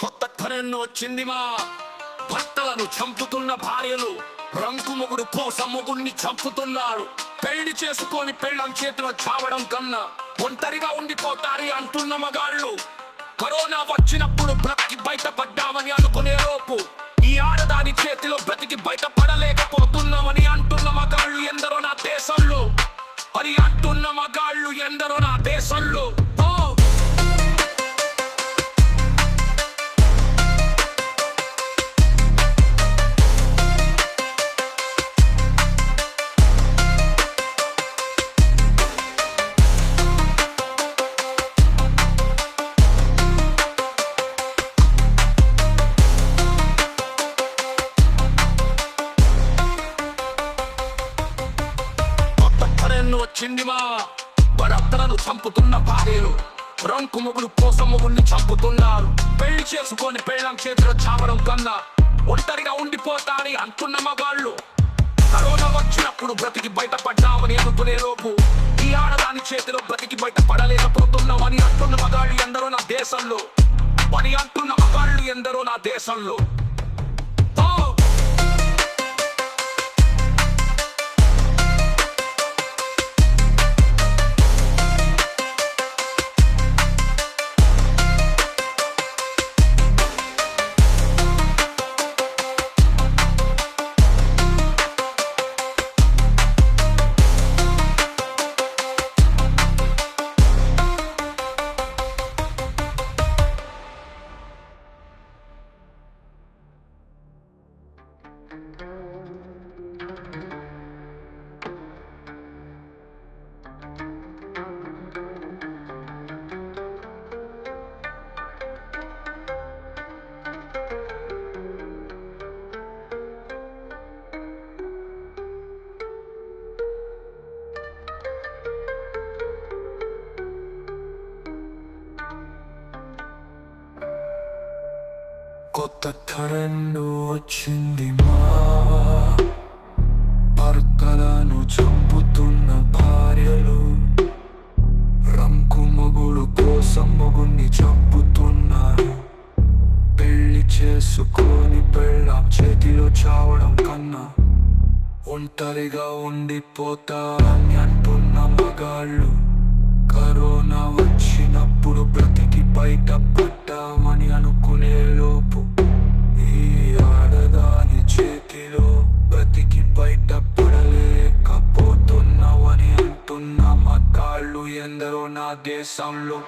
కొత్త తరెన్ను వచ్చింది మా. భర్తలను చంపుతున్న భార్యలు రంకు మొగుడు కోసం మొగుడిని చంపుతున్నారు. పెళ్ళి చేసుకొని పెళ్ళం చేతిలో చావడం కన్నా ఒంటరిగా ఉండిపోతారు అంటున్న మగాళ్ళు. కరోనా వచ్చినప్పుడు బ్రతికి బయటపడ్డామని అనుకునే లోపు ఈ ఆడదాని చేతిలో బ్రతికి బయటపడలేకపోతున్నామని అంటున్న మగాళ్ళు ఎందరో నా దేశంలో. అని అంటున్న మగాళ్ళు ఎందరో నా దేశంలో. వచ్చింది మా. భరతలను చంపుతున్న భార్యలు రంకు మొగుడు కోసం మొగుడిని చంపుతున్నారు. పెళ్ళి చేసుకొని పెళ్ళం చేతిలో చావడం కన్నా ఒంటరిగా ఉండిపోతాని అంటున్న మగాళ్ళు. కరోనా వచ్చినప్పుడు బ్రతికి బయటపడ్డామని అనుకునే లోపు ఈ ఆడదాని చేతిలో బ్రతికి బయటపడలేకపోతున్నామని అంటున్న మగాళ్ళు ఎందరో నా దేశంలో. పని అంటున్న మగాళ్ళు ఎందరో నా దేశంలో. కొత్త ట్రెండ్ వచ్చింది మా భర్తలను చంపుతున్న భార్యలు. రంకు మొగుడు కోసం మొగుణ్ణి చంపుతున్నారు. పెళ్ళి చేసుకొని పెళ్ళాం చేతిలో చావడం కన్నా. ఒంటరిగా ఉండిపోతారని అంటున్న మగాళ్ళు. కరోనా వచ్చినప్పుడు బ్రతికి బయట పట్టామని des sans l'eau